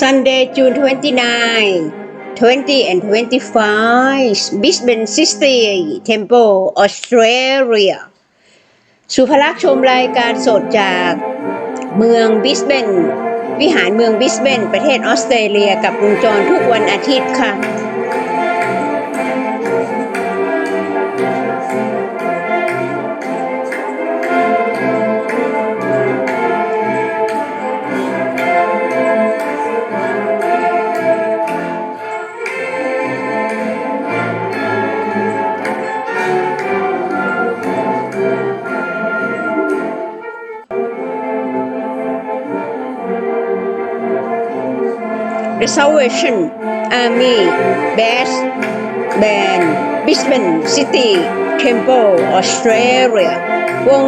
Sunday, June 29, 20 and 25, Brisbane City Temple, Australia สุภลักษณ์ชมรายการสดจากเมืองบิสเบนวิหารเมืองบิสเบนประเทศออสเตรเลียกับลุงจรทุกวันอาทิตย์ค่ะ The Salvation Army Base Band Brisbane City Temple Australia วง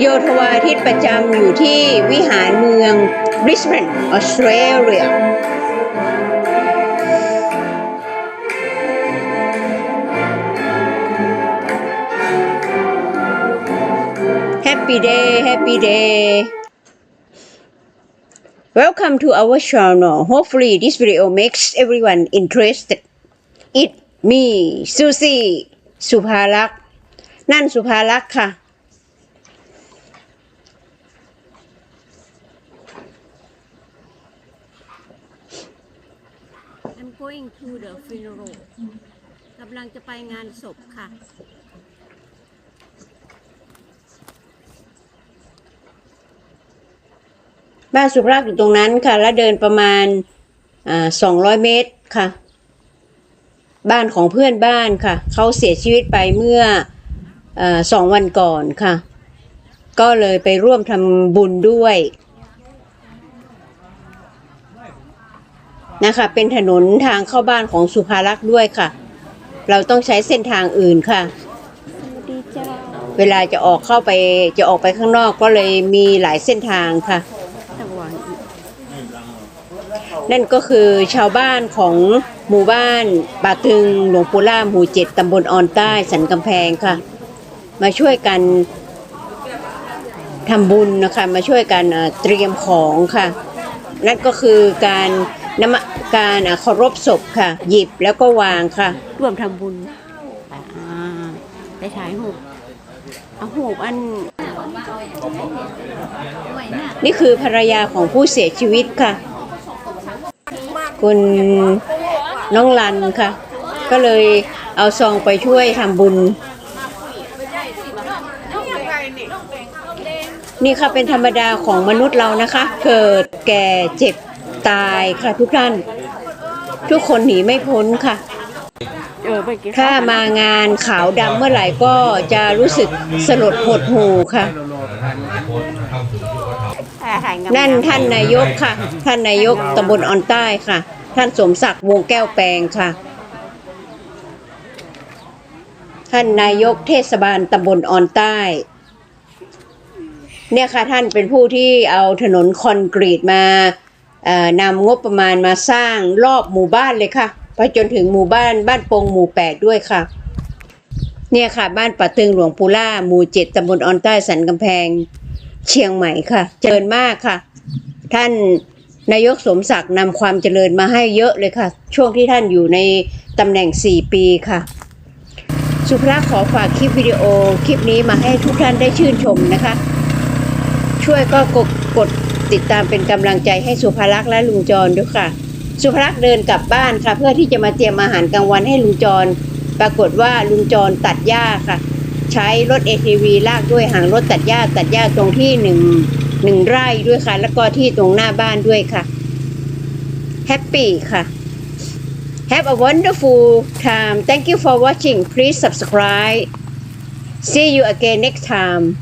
โยธวาทิตประจำอยู่ที่วิหารเมือง Brisbane Australia Happy day Happy day Welcome to our channel. Hopefully, this video makes everyone interested. It me Susie สุภาลักษ์นั่นสุภาลักษ์ค่ะ I'm going to the funeral กำลังจะไปงานศพค่ะ บ้านสุภาลักษณ์อยู่ตรงนั้นค่ะ แล้วเดินประมาณอ่า200เมตรค่ะ บ้านของเพื่อนบ้านค่ะ เขาเสียชีวิตไปเมื่ออาสองวันก่อนค่ะ ก็เลยไปร่วมทำบุญด้วยนะคะ เป็นถนนทางเข้าบ้านของสุภาลักษณ์ด้วยค่ะ เราต้องใช้เส้นทางอื่นค่ะดีจ้าเวลาจะออกเข้าไปจะออกไปข้างนอกก็เลยมีหลายเส้นทางค่ะตะวัน นั่นก็คือชาวบ้านของหมู่บ้านป่าตึงหลวงปู่ล่าหมู่เจ็ดตำบลออนใต้สันกำแพงค่ะ มาช่วยกันทำบุญนะคะมาช่วยกันเอ่อเตรียมของค่ะ นั่นก็คือการนมัการอะเคารพศพค่ะ หยิบแล้วก็วางค่ะร่วมทำบุญอ่าไปถ่ายหูปเอาหูปอันนี่คือภรรยาของผู้เสียชีวิตค่ะ คุณน้องลันค่ะ ก็เลยเอาซองไปช่วยทำบุญ นี่ค่ะเป็นธรรมดาของมนุษย์เรานะคะ เกิดแก่เจ็บตายค่ะทุกท่าน ทุกคนหนีไม่พ้นค่ะ เออไปกินถ้ามางานขาวดำเมื่อไหร่ก็จะรู้สึกสลดหดหูค่ะถ่ายงามนั่นท่านนายกค่ะ ท่านนายกตำบลออนใต้ค่ะ ท่านสมศักดิ์วงแก้วแปลงค่ะ ท่านนายกเทศบาลตำบลออนใต้ เนี่ยค่ะท่านเป็นผู้ที่เอาถนนคอนกรีตมาเอ่อนำงบประมาณมาสร้างรอบหมู่บ้านเลยค่ะ ไปจนถึงหมู่บ้านบ้านปงหมู่แปดด้วยค่ะ เนี่ยค่ะ บ้านป่าตึงหลวงปูล่าหมู่เจ็ดตำบลออนใต้สันกำแพง เชียงใหม่ค่ะ เจริญมากค่ะ ท่านนายกสมศักดิ์นำความเจริญมาให้เยอะเลยค่ะ ช่วงที่ท่านอยู่ในตำแหน่ง 4 ปีค่ะ สุภาพขอฝากคลิปวิดีโอคลิปนี้มาให้ทุกท่านได้ชื่นชมนะคะ ช่วยก็กดกดติดตามเป็นกำลังใจให้สุภลักษ์และลุงจรด้วยค่ะ สุภลักษ์เดินกลับบ้านค่ะ เพื่อที่จะมาเตรียมอาหารกลางวันให้ลุงจร ปรากฏว่าลุงจรตัดหญ้าค่ะ ใช้รถ ATV ลากด้วยหางรถตัดหญ้าตัดหญ้าตรงที่หนึ่งหนึ่งไร่ด้วยค่ะ แล้วก็ที่ตรงหน้าบ้านด้วยค่ะแฮปปี้ค่ะ Have a wonderful time. Thank you for watching. Please subscribe. See you again next time.